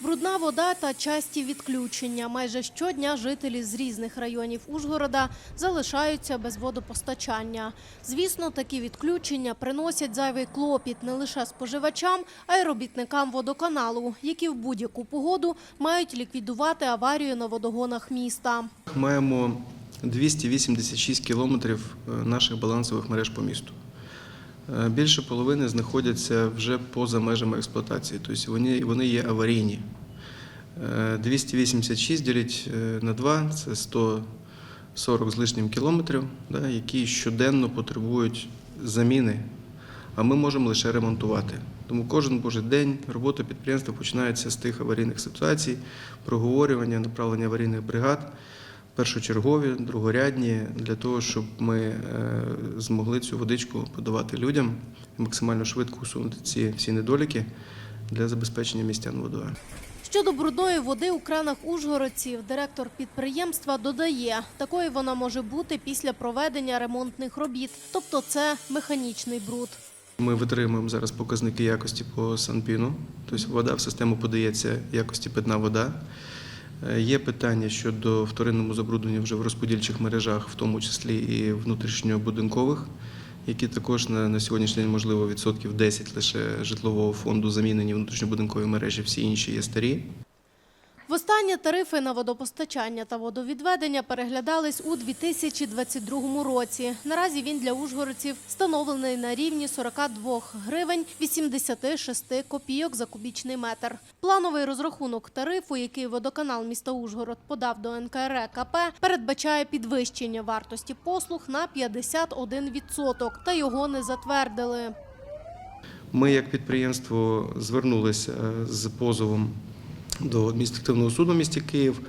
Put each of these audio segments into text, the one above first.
Брудна вода та часті відключення. Майже щодня жителі з різних районів Ужгорода залишаються без водопостачання. Звісно, такі відключення приносять зайвий клопіт не лише споживачам, а й робітникам водоканалу, які в будь-яку погоду мають ліквідувати аварію на водогонах міста. Маємо 286 кілометрів е, наших балансових мереж по місту. Е, Більше половини знаходяться вже поза межами експлуатації, тобто вони, вони є аварійні. Е, 286 ділять е, на 2 – це 140 з лишнім кілометрів, да, які щоденно потребують заміни, а ми можемо лише ремонтувати. Тому кожен божий день робота підприємства починається з тих аварійних ситуацій, проговорювання, направлення аварійних бригад першочергові, другорядні, для того, щоб ми е, змогли цю водичку подавати людям максимально швидко усунути ці всі недоліки для забезпечення містян водою. Щодо брудної води у кранах ужгородців, директор підприємства додає, такою вона може бути після проведення ремонтних робіт, тобто це механічний бруд. Ми витримуємо зараз показники якості по Санпіну, тобто вода в систему подається якості питна вода. Е, Є питання щодо вторинному забрудненню вже в розподільчих мережах, в тому числі і внутрішньобудинкових, які також на, на сьогоднішній день, можливо, відсотків 10 лише житлового фонду замінені внутрішньобудинкові мережі, всі інші є старі. Востаннє тарифи на водопостачання та водовідведення переглядались у 2022 році. Наразі він для ужгородців встановлений на рівні 42 гривень 86 копійок за кубічний метр. Плановий розрахунок тарифу, який водоканал міста Ужгород подав до НКРЕКП, передбачає підвищення вартості послуг на 51%, та його не затвердили. Ми, як підприємство, звернулися е, з позовом до адміністративного суду в місті Київ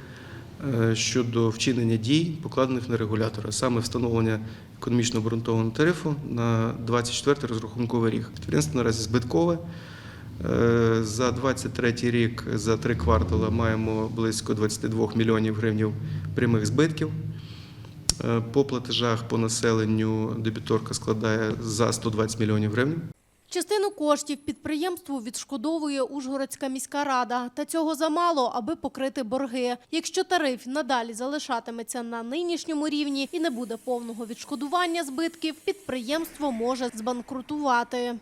е, щодо вчинення дій, покладених на регулятора, саме встановлення економічно обґрунтованого тарифу на 24 розрахунковий рік. Підприємство наразі збиткове. Е, За 23 рік, за три квартали маємо близько 22 мільйонів гривень прямих збитків. Е, По платежах по населенню дебіторка складає за 120 мільйонів гривень. Частину коштів підприємству відшкодовує Ужгородська міська рада. Та цього замало, аби покрити борги. Якщо тариф надалі залишатиметься на нинішньому рівні і не буде повного відшкодування збитків, підприємство може збанкрутувати.